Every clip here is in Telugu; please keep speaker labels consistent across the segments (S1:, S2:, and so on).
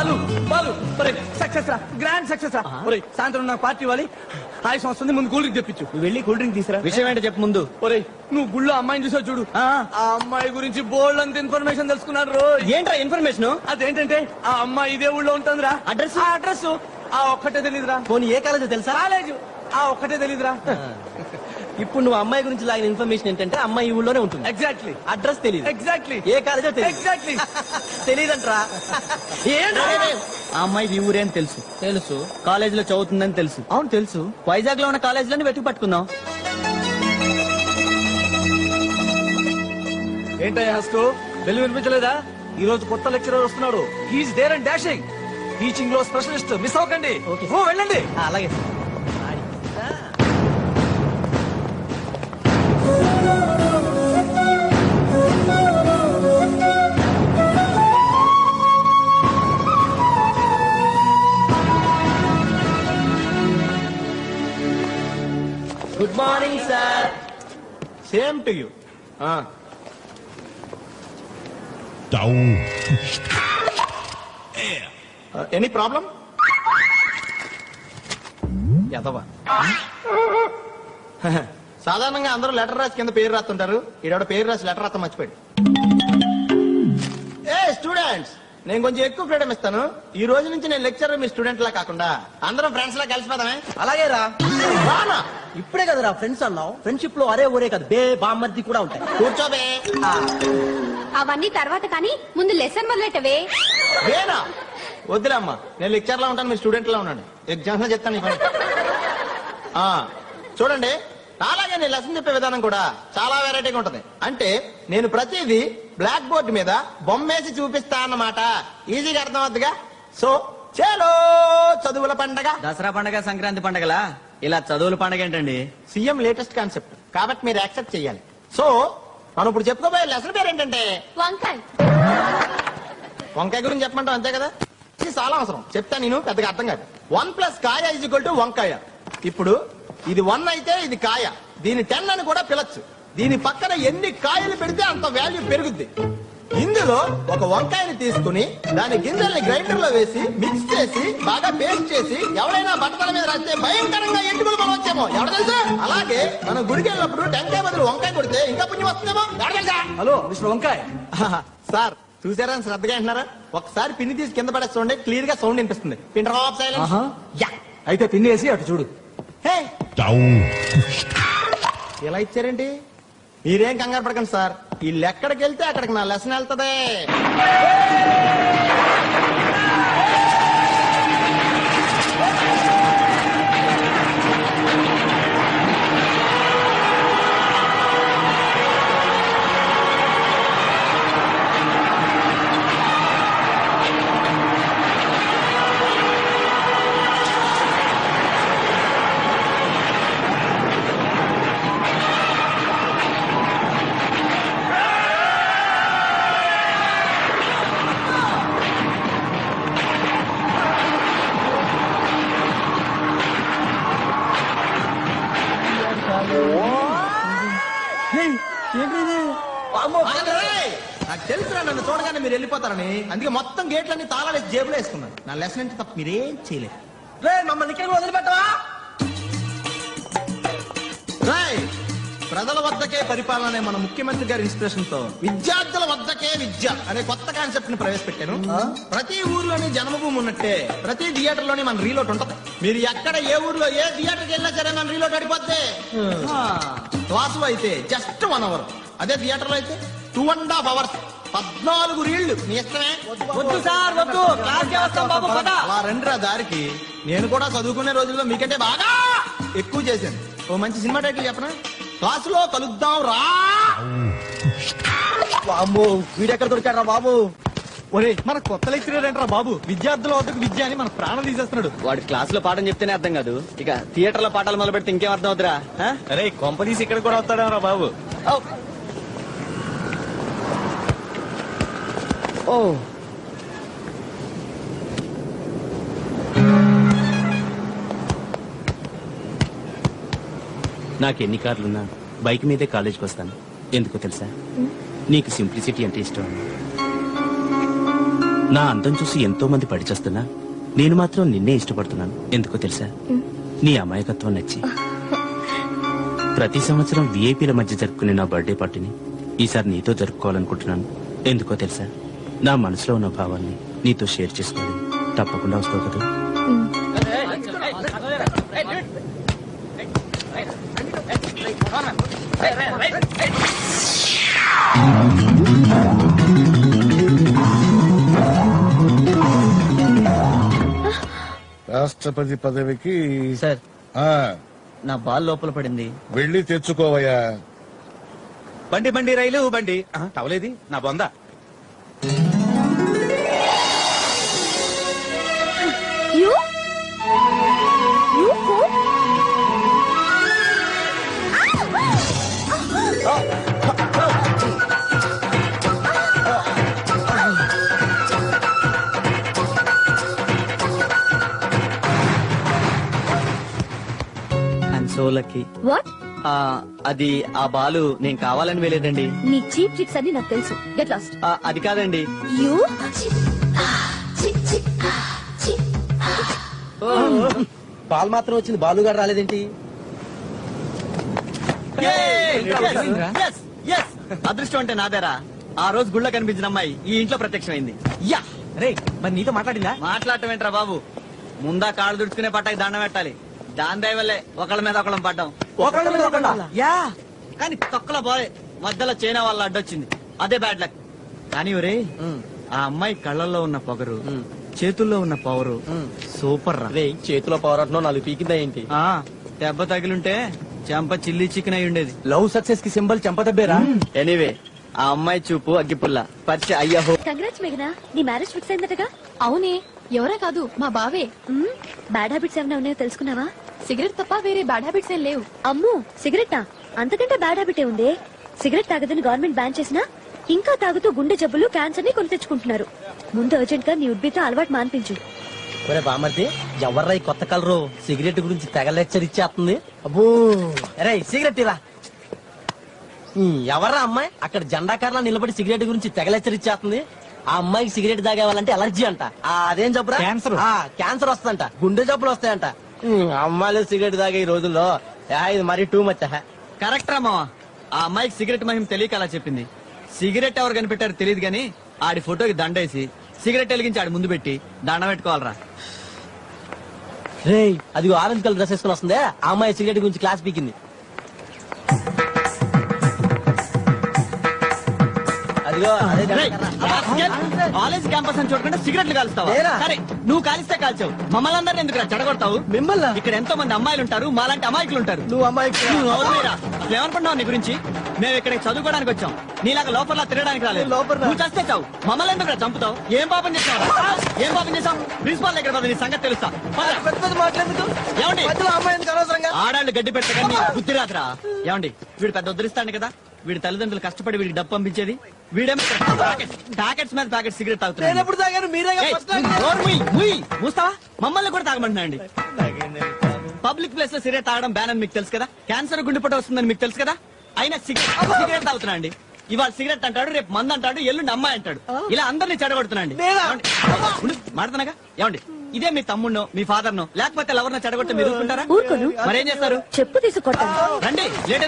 S1: బాలు బాలు. ఒరే సక్సెస్ రా. గ్రాండ్ సక్సెస్ రా. ఒరే సాయంత్రం నాకు పార్టీ ఇవ్వాలి. ఆయుష్ వస్తుంది ముందు కూల్ డ్రింక్ తెప్పించు.
S2: నువ్వు వెళ్ళి కూల్ డ్రింక్ తీసురా. విషయం ఏంటో చెప్పు ముందు.
S1: ఒరే నువ్వు గుళ్ళో అమ్మాయిని చూసావు చూడు.
S2: ఆ.
S1: అమ్మాయి గురించి బోల్డ్ అంత ఇన్ఫర్మేషన్ తెలుసుకున్నాను రో.
S2: ఏంట్రా ఇన్ఫర్మేషన్
S1: అదేంటంటే ఆ అమ్మాయి ఇదే ఊళ్ళో ఉంటుందిరా.
S2: అడ్రస్?
S1: ఆ అడ్రస్ ఆ ఒక్కటే తెలీదురా.
S2: పోనీ ఏ కాలేజో తెలుసా?
S1: కాలేజ్. ఆ ఒక్కటే తెలీదురా.
S2: ఇప్పుడు నువ్వు అమ్మాయి గురించి లాగిన ఇన్ఫర్మేషన్ ఏంటంటే అమ్మాయి ఈ ఊళ్ళోనే ఉంటుంది.
S1: ఎగ్జాక్ట్లీ
S2: అడ్రస్ తెలియదు
S1: ఎగ్జాక్ట్లీ
S2: ఏ కాలేజో తెలియదు
S1: ఎగ్జాక్ట్లీ
S2: తెలియదంట్రా ఆ అమ్మాయి ఈ ఊరే అని తెలుసు. తెలుసు. కాలేజ్లో చదువుతుందని తెలుసు. అవును తెలుసు. వైజాగ్లో ఉన్న కాలేజ్లోనే వెతికి పట్టుకుందాం.
S1: ఏంటయ్యా హస్కు వెళ్ళి వినిపించలేదా? ఈ రోజు కొత్త లెక్చరర్ వస్తున్నాడు. హీస్ దేర్ అండ్ డాషింగ్ టీచింగ్లో స్పెషలిస్ట్ మిస్ అవ్వకండి. వెళ్ళండి.
S2: ఆ, అలాగే good morning sir
S1: same to you
S3: Down.
S1: Any problem ఎదవా సాధారణంగా అందరూ లెటర్ రాసి కింద పేరు రాస్తుంటారు. ఈడ పేరు రాసి లెటర్ రాస్తా మర్చిపోయాడు. ఏ స్టూడెంట్స్ నేను కొంచెం ఎక్కువ ఫ్రీడమ్ ఇస్తాను. ఈ రోజు నుంచి నేను లెక్చరర్ మీ స్టూడెంట్ లా కాకుండా అందరం ఫ్రెండ్స్ లా కలిసిపోదామే.
S2: అలాగే రా.
S1: రానా
S2: ఇప్పుడే కదరా ఫ్రెండ్స్ అన్నావు. ఫ్రెండ్షిప్లో అరే ఊరే కదా బే బామ్మర్ది కూడా ఉంటాయి.
S1: కూర్చోబే
S4: అవన్నీ తర్వాత కానీ ముందు లెసన్ మొదలెట్టవే.
S1: వేనా? వద్దులే అమ్మా. నేను లెక్చర్ లా ఉంటాను మీ స్టూడెంట్ లా ఉన్నాను. ఎగ్జామ్స్లో చెప్తాను చూడండి. అలాగే నేను లెసన్ చెప్పే విధానం కూడా చాలా వెరైటీగా ఉంటది. అంటే నేను ప్రతిదీ బ్లాక్ బోర్డ్ మీద బొమ్మేసి చూపిస్తా అన్నమాట. ఈజీగా అర్థం అవుతుందిగా? సో చేలో చదువుల పండగ.
S2: దసరా పండగ సంక్రాంతి పండగలా? ఇలా చదువుల పండగ ఏంటండి?
S1: సీఎం లేటెస్ట్ కాన్సెప్ట్ కాబట్టి మీరు యాక్సెప్ట్ చేయాలి. సో మనం ఇప్పుడు చెప్పుకోబోయే లెసన్ పేరు ఏంటంటే?
S4: వంకాయ.
S1: వంకాయ గురించి చెప్పమంటావు అంతే కదా? ఇది చాలా అవసరం. చెప్తా నేను పెద్దగా అర్థం కాదు. వన్ ప్లస్ కాయ ఈజ్ ఈక్వల్ టు వంకాయ. ఇప్పుడు ఇది వన్ అయితే ఇది కాయ. దీని టెన్ అని కూడా పిలచ్చు. దీని పక్కన ఎన్ని కాయలు పెడితే అంత వాల్యూ పెరుగుద్ది. ఇందులో ఒక వంకాయని తీసుకుని దాని గింజల్ని గ్రైండర్లో వేసి మిక్స్ చేసి బాగా పేస్ట్ చేసి ఎవరైనా బట్టల మీద రాస్తే భయంకరంగా ఎంటుకలు మనం వచ్చేమో ఎవరు తెలుసా? అలాగే మనం గుడికి వెళ్ళినప్పుడు టెంకాయ బదులు వంకాయ కొడితే ఇంకా పుణ్యం వస్తుందేమో. ఎవరు తెలుసా?
S5: హలో మిస్టర్ వంకాయ్.
S1: సార్ చూసారా శ్రద్ధగా అంటున్నారా ఒకసారి పిన్ని తీసి కింద పడేసి చూడండి క్లియర్గా సౌండ్ వినిపిస్తుంది. పిన్ డ్రాప్ సైలెన్స్
S5: అయితే తినేసి అటు చూడు.
S1: ఇలా ఇచ్చారేంటి మీరేం కంగారు పడకండి సార్. వీళ్ళు ఎక్కడికి వెళ్తే అక్కడికి నా లెసన్ వెళ్తదే. చూడగానే మీరు వెళ్ళిపోతారని అందుకే మొత్తం గేట్లన్నీ తాళాలేసి జేబులో వేసుకున్నాను. నా లెసన్ అంటే తప్ప మీరేం చేయలేదు.
S2: రే మమ్మల్ని ఇక్కడ వదిలిపెట్టవా?
S1: రాయ్ ప్రజల వద్దకే పరిపాలన అనే మన ముఖ్యమంత్రి గారి ఇన్స్పిరేషన్తో విద్యార్థుల వద్దకే విద్య అనే కొత్త కాన్సెప్ట్ని ప్రవేశపెట్టాను ప్రతి ఊర్లోని జన్మభూమి ఉన్నట్టే ప్రతి థియేటర్లోని మన రీలోట్ ఉంటది. మీరు ఎక్కడ ఏ ఊర్లో ఏ థియేటర్కి వెళ్ళినా సరే మన రీలోట్ అడిపోద్ది. క్లాస్లో అయితే జస్ట్ వన్ అవర్ అదే థియేటర్లో అయితే టూ అండ్ హాఫ్ అవర్స్ పద్నాలుగు రీళ్ళు. మీ ఇష్టమే?
S2: వద్దు సార్ వద్దు. క్లాస్ వస్తాం బాబు పద.
S1: అలా రండిరా దారికి. నేను కూడా చదువుకునే రోజుల్లో మీకంటే బాగా ఎక్కువ చేశాను. ఓ మంచి సినిమా టైటిల్ చెప్పనా? క్లాసులో కలుద్దాం రా.
S2: బాబు వీడెక్కడ దొరికాడు బాబు?
S5: ఒరే మన కొత్త లెక్చరర్ ఏంట్రా బాబు? విద్యార్థుల వద్దకు విద్య అని మన ప్రాణం తీసేస్తున్నాడు.
S2: వాడి క్లాస్లో పాఠం చెప్తేనే అర్థం కాదు. ఇక థియేటర్లో పాఠాలు మొదలు పెడితే ఇంకేం అర్థం అవుతురా
S5: అరే కొంపదీసి ఇక్కడ కూడా వస్తాడా బాబు?
S2: ఓ.
S6: నాకు ఎన్ని కార్లున్నా బైక్ మీదే కాలేజ్కి వస్తాను. ఎందుకో తెలుసా? నీకు సింప్లిసిటీ అంటే ఇష్టం. నా అందం చూసి ఎంతో మంది పడిచేస్తున్నా నేను మాత్రం నిన్నే ఇష్టపడుతున్నాను. ఎందుకో తెలుసా? నీ అమాయకత్వం నచ్చి. ప్రతి సంవత్సరం విఐపీల మధ్య జరుపుకునే నా బర్త్డే పార్టీని ఈసారి నీతో జరుపుకోవాలనుకుంటున్నాను. ఎందుకో తెలుసా? నా మనసులో ఉన్న భావాన్ని నీతో షేర్ చేసుకోవాలి తప్పకుండా వస్తావు కదా?
S7: రాష్ట్రపతి పదవికి
S2: సార్.
S7: ఆ.
S2: నా బాల్ లోపల పడింది.
S7: వెళ్ళి తెచ్చుకోవయ్యా.
S8: బండి బండి రైలు బండి. ఆ, టవలేది నా బొంద?
S2: ఐఎమ్ సో లక్కీ
S4: వాట్
S2: అది ఆ బాలు నేను కావాలని వేలేదండి
S4: నీ చీప్ ట్రిక్స్ అన్ని నాకు తెలుసు. గెట్ లాస్ట్
S2: ఆ, అది కాదండి.
S4: యూ
S5: బాల్ మాత్రం వచ్చింది. బాలుగాడు రాలేదేంటి?
S2: Yes, yes. అదృష్టం అంటే నాదేరా. ఆ రోజు గుళ్ళో కనిపించిన అమ్మాయి ఈ ఇంట్లో ప్రత్యక్షమైంది. యా!
S5: రే మరి నీతో మాట్లాడిందా?
S2: మాట్లాడటం ఏంట్రా బాబు? ముందా కాళ్ళు దుడుచుకునే పట్టాకి దండం పెట్టాలి. దాని దయ వల్లే ఒకళ్ళ మీద ఒకళ్ళం పడ్డాం.
S5: ఒకళ్ళ మీద ఒకళ్ళా?
S2: యా. కానీ తొక్కలో పోలే మధ్యలో చైనా వాళ్ళ అడ్డొచ్చింది. అదే బ్యాడ్ లక్ కానీ ఒరే ఆ అమ్మాయి కళ్ళల్లో ఉన్న పొగరు చేతుల్లో ఉన్న పవరు సూపర్ రా.
S5: రే చేతిలో పవరట్నో నాలుగు పీకిందా ఏంటి?
S2: ఆ, దెబ్బ తగిలుంటే చెంప చిల్లి చికెన్ అయి ఉండేది.
S5: లవ్ సక్సెస్కి సింబల్ చెంపదబ్బేరా
S2: ఎనీవే ఆ అమ్మాయి చూపు అగ్గిపుల్ల. పరిచయ అయ్యహో
S4: కంగ్రాట్స్ మేఘనా నీ మ్యారేజ్ ఫిక్స్ అయిందటగా?
S9: అవునే ఎవరా కాదు మా బావే.
S4: బ్యాడ్ హ్యాబిట్స్ ఏమైనా ఉన్నాయో తెలుసుకున్నావా?
S9: సిగరెట్ తప్ప వేరే బ్యాడ్ హ్యాబిట్స్ ఏం లేవు.
S4: అమ్ము సిగరెట్టా అంతకంటే బ్యాడ్ హ్యాబిటే ఉందే? సిగరెట్ తాగదని గవర్నమెంట్ బ్యాన్ చేసినా ఇంకా తాగుతూ గుండె జబ్బులు క్యాన్సర్ని కొని తెచ్చుకుంటున్నారు. ముందు అర్జెంట్గా నీ ఉడ్బితో అలవాటు మాన్పించు.
S5: ఒరే బామర్ది ఎవర్రా ఈ కొత్త కలరు? సిగరెట్ గురించి తెగ లెక్చర్ ఇచ్చేస్తుంది అబ్బో. అరే సిగరెట్ ఇరా. ఎవర్రా అమ్మాయి? అక్కడ జెండా కార్లా నిలబడి సిగరెట్ గురించి తెగ లెక్చర్ ఇచ్చేస్తుంది ఆ అమ్మాయికి సిగరెట్ తాగేవాళ్ళంటే ఎలర్జీ అంట. ఆ, అదేం జబ్బురా? క్యాన్సర్. క్యాన్సర్ వస్తుందంట. గుండె జబ్బులు వస్తాయంట. అమ్మాయిలు సిగరెట్ తాగే ఈ రోజుల్లో యా, ఇది మరీ టూ మచ్
S2: కరెక్ట్ రా మావా ఆ అమ్మాయికి సిగరెట్ మహిమ తెలియక అలా చెప్పింది. సిగరెట్ ఎవరు కనిపెట్టారు తెలియదు గానీ ఆడి ఫోటోకి దండేసి సిగరెట్ వెలిగించి ఆడి ముందు పెట్టి దండ పెట్టుకోవాలరా.
S5: రే అది ఆరెంజ్ కలర్ డ్రెస్ వేసుకుని వస్తుందే? ఆ అమ్మాయి సిగరెట్ గురించి క్లాస్ పీకింది.
S2: కాలేజ్ క్యాంపస్ అని చూడకుండా సిగరెట్లు కాలుస్తావా? సరే నువ్వు కాలిస్తే కాల్చావు. మమ్మల్ని అందరినీ ఎందుకు చెడగొడతావు?
S5: మిమ్మల్ని?
S2: ఇక్కడ ఎంతో మంది అమ్మాయిలు ఉంటారు మాలాంటి అమాయకులు ఉంటారు
S5: నువ్వు అమ్మాయి
S2: ఏమనుకున్నావు నీ గురించి? మేము ఇక్కడ చదువుకోవడానికి వచ్చాం. నీలాగా లోపల తిరగడానికి రాలేదు. నువ్వు చస్తే చావు. మమ్మల్ని ఎందుకు చంపుతావు? ఏం పాపం చేసావు ఏం పాపం చేసావు ప్రిన్సిపాల్ దగ్గర పద, నీ సంగతి తెలుస్తా. ఏమండి? ఆడాళ్ళు గడ్డి పెట్టగా నీ బుద్ధి రాదురా. ఏమండి? వీడు పెద్ద ఉద్ధరిస్తాడు కదా? వీడి తల్లిదండ్రులు కష్టపడి వీడికి డబ్బు పంపించేది? వీడేమో ప్యాకెట్స్ మీద ప్యాకెట్ సిగరెట్ తాగుతున్నాడు.
S5: తాగాను? మీరే.
S2: మూస్తావా? మమ్మల్ని కూడా తాగమంటున్నా అండి పబ్లిక్ ప్లేస్లో సిగరెట్ తాగడం బ్యాన్ అని మీకు తెలుసు కదా? క్యాన్సర్ గుండెపోటు వస్తుందని మీకు తెలుసు కదా? అయినా సిగరెట్ సిగరెట్ తాగుతున్నా అండి ఇవాళ సిగరెట్ అంటాడు రేపు మందు అంటాడు ఎల్లుండి అమ్మాయి అంటాడు. ఇలా అందరినీ చెడగొడుతున్నాండి మాడుతున్నాగా ఏమండి? ఇదే మీ తమ్ముడినో మీ ఫాదర్ నో లేకపోతే ఎవరినో చెడగొడితే మీరు ఊరుకుంటారా. మరేం చేస్తారు?
S4: చెప్పు తీసుకొట్టాను
S2: రండి లేట్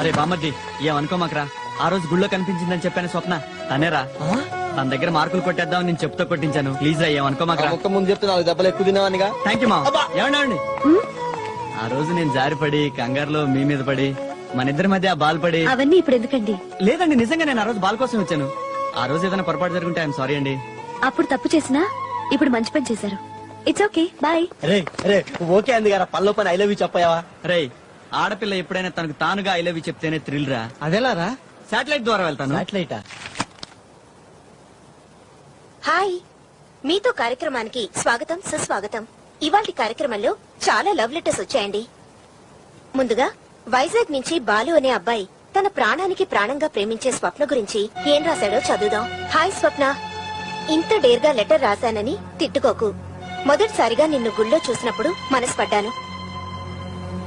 S2: అరే బామ్మర్ది ఏమనుకోమాకరా ఆ రోజు గుళ్ళో కనిపించిందని చెప్పాను స్వప్న. తనేరా తన దగ్గర మార్కులు కొట్టేద్దాం నేను చెప్తూ కొట్టించాను. ప్లీజ్ రా ఏమనుకోమాకరా
S5: ఒక్క ముందు చెప్తే నాలుగు దెబ్బలు ఎక్కువ తినేవానిగా
S2: థ్యాంక్ యూ మా ఏమండి ఆ రోజు నేను జారిపడి కంగారులో మీ మీద పడి మన ఇద్దరి మధ్య ఆ బాల్ పడి
S4: అవన్నీ ఇప్పుడు ఎందుకండి?
S2: లేదండి నిజంగా నేను ఆ రోజు బాల్ కోసం వచ్చాను. ఆ రోజు ఏదైనా పొరపాటు జరుగుంటే ఐఎమ్ సారీ అండి.
S4: అప్పుడు తప్పు చేసినా ఇప్పుడు మంచి పని చేశారు. ఇట్స్ ఓకే బాయ్
S5: రే రే ఓకే అంది గారా పనిలో పని ఐ లవ్ యూ చెప్పావా?
S2: రేయ్ ఆడపిల్ల ఎప్పుడైనా తనకు తానుగా ఐ లవ్ యూ చెప్తేనే థ్రిల్ రా.
S5: అదేలారా?
S2: శాటిలైట్ ద్వారా వెళ్తాను.
S5: సాటిలైటా
S10: హాయ్. మీతో కార్యక్రమానికి స్వాగతం సుస్వాగతం. ఇవాళ కార్యక్రమంలో చాలా లవ్ లెటర్స్ వచ్చాయండి. ముందుగా వైజాగ్ నుంచి బాలు అనే అబ్బాయి తన ప్రాణానికి ప్రాణంగా ప్రేమించే స్వప్న గురించి ఏం రాశాడో చదువుదాం. హాయ్ స్వప్న. ఇంత డేర్గా లెటర్ రాశానని తిట్టుకోకు. మొదటిసారిగా నిన్ను గుళ్ళో చూసినప్పుడు మనసు పడ్డాను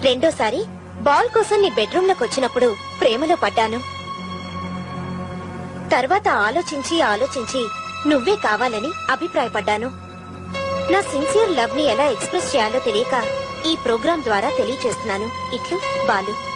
S10: రెండోసారి బాల్ కోసం నీ బెడ్రూమ్లోకి వచ్చినప్పుడు ప్రేమలో పడ్డాను. తర్వాత ఆలోచించి ఆలోచించి నువ్వే కావాలని అభిప్రాయపడ్డాను. నా సిన్సియర్ లవ్ని ఎలా ఎక్స్ప్రెస్ చేయాలో తెలియక ఈ ప్రోగ్రాం ద్వారా తెలియచేస్తున్నాను. ఇట్లు బాలు.